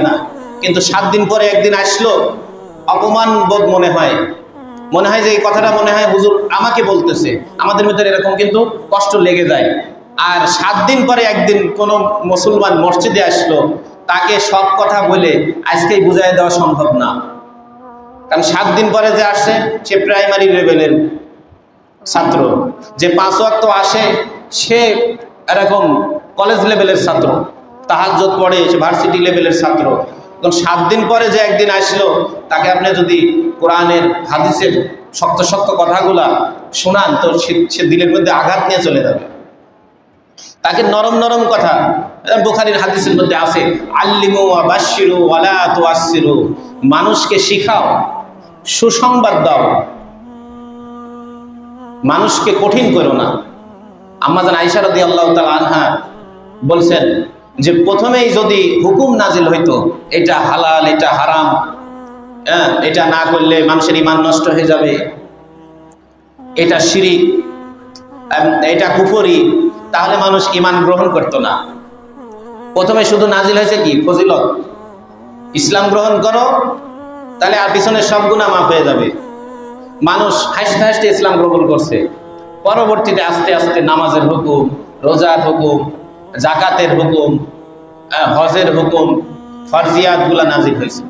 না। কিন্তু সাত দিন পরে একদিন আসলো, অপমান বোধ মনে হয়। মনে হয় যে এই কথাটা মনে হয় হুজুর আমাকে বলতেছে। আমাদের ভিতরে এরকম কিন্তু কষ্ট লেগে যায়। আর সাত দিন পরে একদিন কোনো মুসলমান মসজিদে আসলো, তাকে সব কথা বলে আজকেই বুঝাই দেওয়া সম্ভব না। কারণ সাত দিন পরে যে আসে, সে প্রাইমারি লেভেলের ছাত্র। যে পাঁচ ওয়াক্ত আসে, সে এরকম কলেজ লেভেলের ছাত্র। তাহাজ্জত পড়ে, সে ভার্সিটি লেভেলের ছাত্র। তখন সাত দিন পরে যে একদিন আসলো, তাকে আপনি যদি কোরআনের, হাদিসের শক্ত শক্ত কথাগুলা শোনান, তো সে- দিলের মধ্যে আঘাত নিয়ে চলে যাবে। তাকে নরম নরম কথা বুখারির হাদিসের মধ্যে আছে, আল্লিমু আবাসিরু ওয়ালা তুয়াসিরু মানুষকে শিখাও, সুসংবাদ দাও। মানুষকে কঠিন করো না। আমাদের আইসা রদি আল্লাহ তালা আনহা বলছেন যে প্রথমেই যদি হুকুম নাজিল হইতো এটা হালাল এটা হারাম হ্যাঁ এটা না করলে মানুষের ইমান নষ্ট হয়ে যাবে। এটা আম, এটা কুফরি তাহলে মানুষ ইমান গ্রহণ করতো না। প্রথমে শুধু নাজিল হয়েছে কি? ফজিলত। ইসলাম গ্রহণ করো তাহলে আর পিছনে সব গুণা মাফ হয়ে যাবে। মানুষ হাসতে হাসতে ইসলাম গ্রহণ করছে। পরবর্তীতে আস্তে আস্তে নামাজের হুকুম রোজার হুকুম জাকাতের হুকুম হজের হুকুম ফরজিয়াতগুলা নাজিল হয়েছে।